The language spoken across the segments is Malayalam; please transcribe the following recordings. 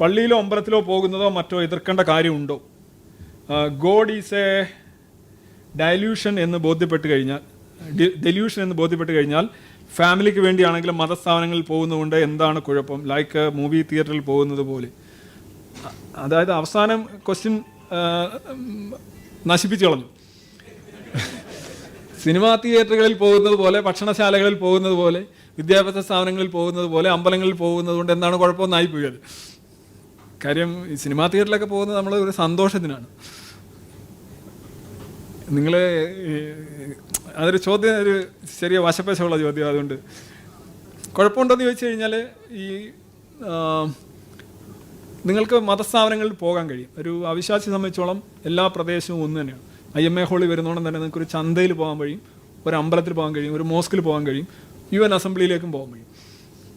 പള്ളിയിലോ അമ്പലത്തിലോ പോകുന്നതോ മറ്റോ എതിർക്കേണ്ട കാര്യമുണ്ടോ? ഗോഡ് ഈസ് എ ഡയല്യൂഷൻ എന്ന് ബോധ്യപ്പെട്ട് കഴിഞ്ഞാൽ ഡെല്യൂഷൻ എന്ന് ബോധ്യപ്പെട്ട് കഴിഞ്ഞാൽ ഫാമിലിക്ക് വേണ്ടിയാണെങ്കിലും മതസ്ഥാപനങ്ങളിൽ പോകുന്നതുകൊണ്ട് എന്താണ് കുഴപ്പം? ലൈക്ക് മൂവി തിയേറ്ററിൽ പോകുന്നത് പോലെ. അതായത് അവസാനം ക്വസ്റ്റ്യൻ നശിപ്പിച്ചു കളഞ്ഞു. സിനിമാ തിയേറ്ററുകളിൽ പോകുന്നത് പോലെ ഭക്ഷണശാലകളിൽ പോകുന്നത് പോലെ വിദ്യാഭ്യാസ സ്ഥാപനങ്ങളിൽ പോകുന്നത് പോലെ അമ്പലങ്ങളിൽ പോകുന്നത് കൊണ്ട് എന്താണ് കുഴപ്പമെന്നായി പോയി അത്. കാര്യം ഈ സിനിമാ തിയേറ്ററിലൊക്കെ പോകുന്നത് നമ്മൾ ഒരു സന്തോഷത്തിനാണ്. നിങ്ങൾ അതൊരു ചോദ്യം ഒരു ചെറിയ വശപ്പശമുള്ള ചോദ്യം അതുകൊണ്ട് കുഴപ്പമുണ്ടോയെന്ന് ചോദിച്ചു കഴിഞ്ഞാൽ ഈ നിങ്ങൾക്ക് മതസ്ഥാപനങ്ങളിൽ പോകാൻ കഴിയും. ഒരു അവിശ്വാസി സംബന്ധിച്ചോളം എല്ലാ പ്രദേശവും ഒന്ന് തന്നെയാണ്. ഐ എം എ ഹോളിൽ വരുന്നോണം തന്നെ നിങ്ങൾക്ക് ഒരു ചന്തയിൽ പോകാൻ കഴിയും ഒരു അമ്പലത്തിൽ പോകാൻ കഴിയും ഒരു മോസ്കിൽ പോകാൻ കഴിയും യു എൻ അസംബ്ലിയിലേക്കും പോകാൻ കഴിയും.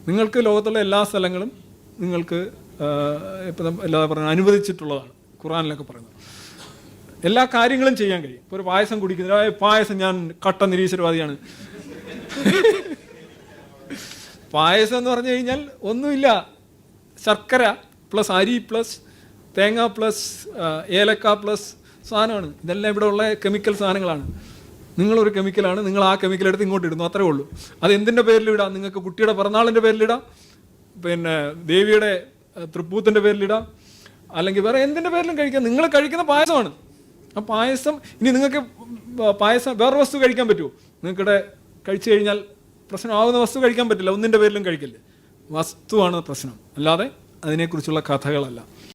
നിങ്ങൾക്ക് ലോകത്തുള്ള എല്ലാ സ്ഥലങ്ങളും നിങ്ങൾക്ക് ഇപ്പം എല്ലാ പറഞ്ഞ അനുവദിച്ചിട്ടുള്ളതാണ് ഖുറാനിലൊക്കെ പറയുന്നത്. എല്ലാ കാര്യങ്ങളും ചെയ്യാൻ കഴിയും. ഇപ്പോൾ ഒരു പായസം കുടിക്കുന്ന "ഏയ് പായസം ഞാൻ കട്ട നിരീശ്വരവാദിയാണ്. പായസം എന്ന് പറഞ്ഞു കഴിഞ്ഞാൽ ഒന്നുമില്ല. ശർക്കര പ്ലസ് അരി പ്ലസ് തേങ്ങ പ്ലസ് ഏലക്ക പ്ലസ് സാധനമാണ്. ഇതെല്ലാം ഇവിടെ ഉള്ള കെമിക്കൽ സാധനങ്ങളാണ്. നിങ്ങളൊരു കെമിക്കലാണ് നിങ്ങൾ ആ കെമിക്കൽ എടുത്ത് ഇങ്ങോട്ട് ഇടുന്നു അത്രേ ഉള്ളൂ. അത് എന്തിന്റെ പേരിലിടാം നിങ്ങൾക്ക് കുട്ടിയുടെ പിറന്നാളിന്റെ പേരിലിടാം പിന്നെ ദേവിയുടെ തൃപ്പൂത്തിന്റെ പേരിലിടാം. അല്ലെങ്കിൽ വേറെ എന്തിന്റെ പേരിലും കഴിക്കാം. നിങ്ങൾ കഴിക്കുന്ന പായസമാണ്. ആ പായസം ഇനി നിങ്ങൾക്ക് പായസം വേറെ വസ്തു കഴിക്കാൻ പറ്റുമോ? നിങ്ങൾക്കിടെ കഴിച്ചു കഴിഞ്ഞാൽ പ്രശ്നമാകുന്ന വസ്തു കഴിക്കാൻ പറ്റില്ല. ഒന്നിന്റെ പേരിലും കഴിക്കില്ല. വസ്തുവാണ് പ്രശ്നം. അല്ലാതെ അതിനെക്കുറിച്ചുള്ള കഥകളല്ല.